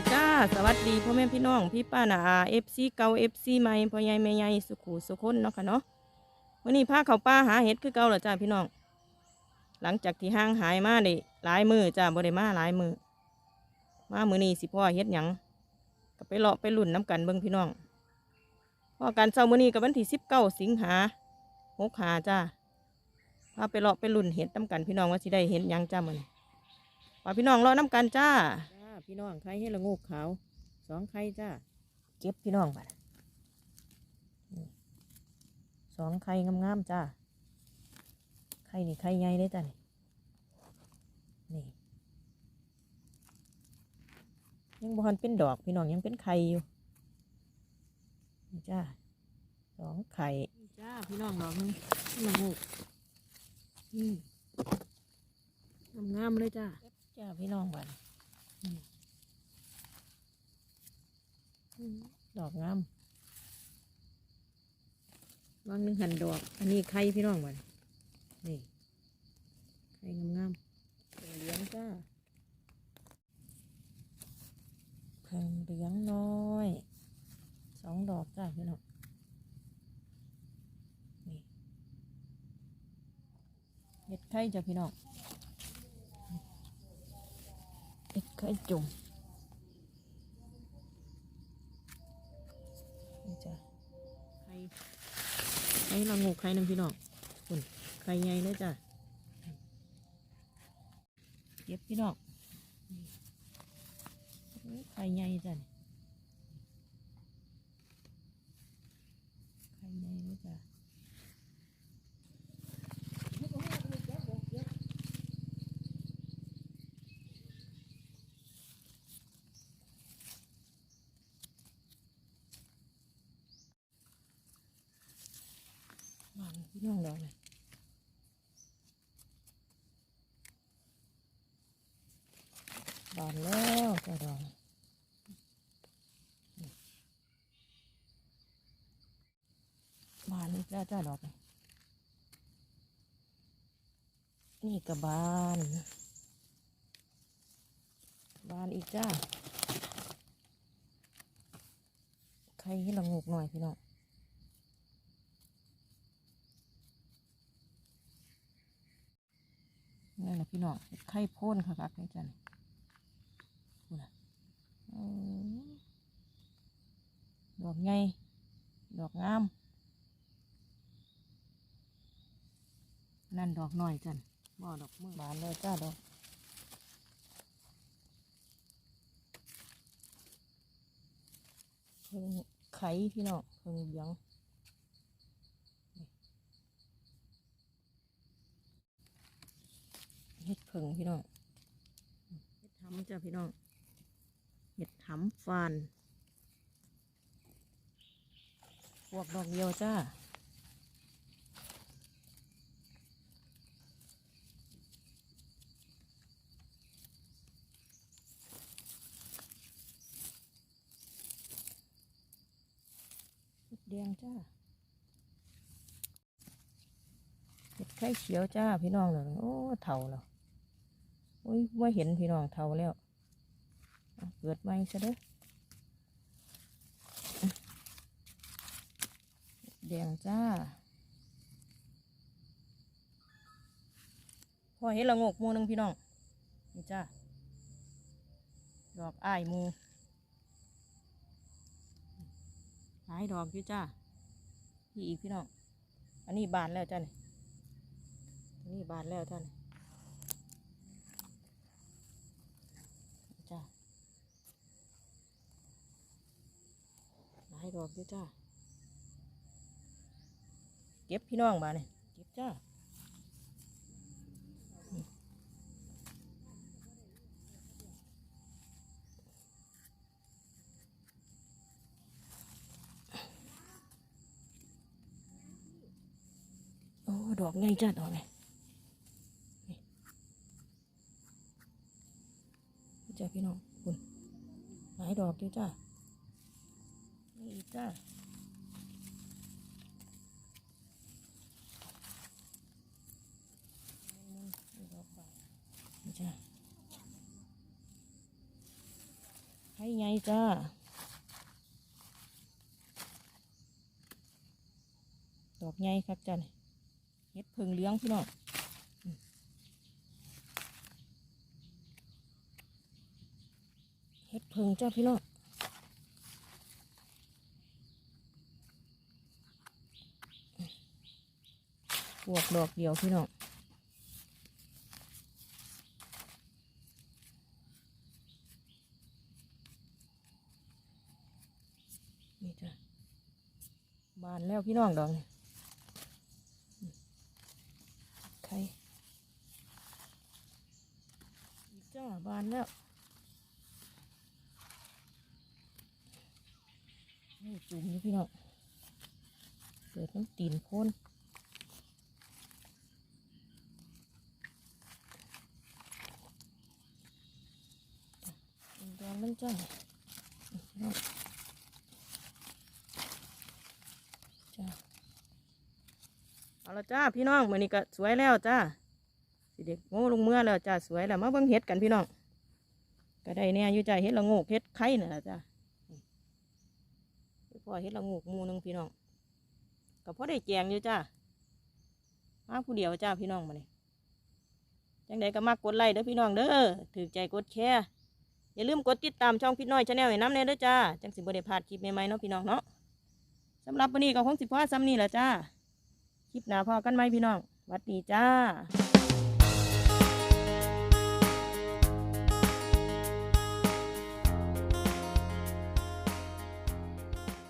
ีจ้า สวัสดีพ่อแม่พี่น้อง พี่ป้านาอาเอฟซีเก่าเอฟซีใหม่พ่อใหญ่แม่ใหญ่สุขูสุคนเนาะค่ะเนาะวันนี้พาเขาป้าหาเห็ดคือเก่าเหรอจ้าพี่น้อง หลังจากที่ห่างหายมาได้หลายมือจ้าบ่ได้มาหลายมือมามือนี้สิพ่อเฮ็ดหยังก็ไปเลาะไปลุ่นน้ำกันเบิ่งพี่น้องพ่อการเช้ามือนี้กับวันที่สิบเก้าสิงหาหกหาจ้าพาไปเลาะไปลุ่นเห็ดน้ำกันพี่น้องว่าสิได้เห็นหยังจ้ามือนี้ป่าพี่น้องรอน้ำกันจ้า พี่น้องไข่ให้ละงูกขาวสองไข่จ้าเก็บพี่น้องไปสองไข่งามๆจ้าไข่นี่ไข่ใหญ่เลยจ้านี่นี่ยังบ่ทันเป็นดอกพี่น้องยังเป็นไข่อยู่นี่จ้าสองไข่นี่จ้าพี่น้องดอกหนึงละงูกนี่งามๆเลยจ้าจ้าพี่น้องบันอืมอืม ดอกงามวางหนึ่งหันดอก อันนี้ไข่พี่น้องบันนี่ไข่งามๆเพิ่งเหลี้ยงจ้าเพิ่งเหลี้ยงน้อยสองดอกจ้าพี่น้องนี่เห็ดไข่จ้าพี่น้องเอ็ดไข่จุ่ม ไข่ไข่ละงูไข่นึ่งพี่น้องคุณไข่ใหญ่เลยจ้ะเก็บพี่น้องใครไข่ใหญ่จ้ะนี่ไข่ใหญ่เลยจ้ะวางพี่ น้องดอกเลยบานแล้วจ้ะดอกบานอีกแล้วจ้าดอกนี่กับบาน บานอีกจ้า ใครให้ละงกหน่อยพี่น้อง นั่นแหละ พี่น้องเห็ดไข่โพ่นค่ะครับนี่จันพูดนะอืมดอกใหญ่ดอกงาม นั่นดอกน้อยจันบ่ดอกมือบานเลยจ้าดอกเพิ่งไข่พี่น้องเพิ่งเหลี้ยง เห็ดผึ่งพี่น้องเห็ดทำจ้ะพี่น้องเห็ดทำฟานพวกดอกเดียวจ้าเห็ดแดงจ้าเห็ดไข่เขียวจ้าพี่น้องเลยโอ้เท่าแล้วโอ้ยว่าเห็นพี่น้องเท่าแล้ว เกิดใหม่ซะเด้ออะแดงจ้า พอเห็นละงกมูหนึงพี่น้อง นี่จ้า ดอกอ้ายมูหายดอกอยู่จ้าพี่อีกพี่น้อง อันนี้บานแล้วจ้านี่อันนี้บานแล้วจ้านี่ จ้าหลายด อกด้วยจ้า เก็บพี่น้องมาเนี่ยเก็บจ้านี่โอ้ดอกไงจ้าดอกไงจ้าพี่น้องคุณหลายดอกด้วยจ้านี่ อีกจ้าจ้าให้ไงจ้าดอกไงครับจ้าเฮ็ดเพิงเลี้ยงพี่น้องเฮ็ดเพิงจ้าพี่น้อง ปวกดอกเดียวพี่น้องนี่จ้ะบานแล้วพี่น้องดอกนี่ไข่จ้าบานแล้วนี่จุ่มนี่พี่น้องเกิดน้ำตีนโพ่น จ้าพี่น้องจ้าเอาละจ้าพี่น้องมือนี้ก็สวยแล้วจ้าสิเด็กโง่ลงเมื่อแล้วจ้าสวยแล้วมาเบิ่งเห็ดกันพี่น้องก็ได้เนี่ยอยู่จ้าเห็ดละโงกเห็ดไข่นี่นแหละจ้าปพ่อเห็ดละโงกหมูหนึงพี่น้องก็พอได้แจงอยู่จ้ามาผู้เดียวจ้าพี่น้องมาเนี่จังใดก็มากดไลค์เด้อพี่น้องเด้อถือใจกดแชร์ อย่าลืมกดติดตามช่องพี่น้อยชาแนลให้น้ำเนยเด้อจ้า จังสิบ่ได้พลาดคลิปใหม่ๆเนาะพี่น้องเนาะสำหรับวันนี้ก็คงสิพ่อซ้ำนี่แหละจ้า คลิปหน้าพอกันไหมพี่น้องหวัดดีจ้า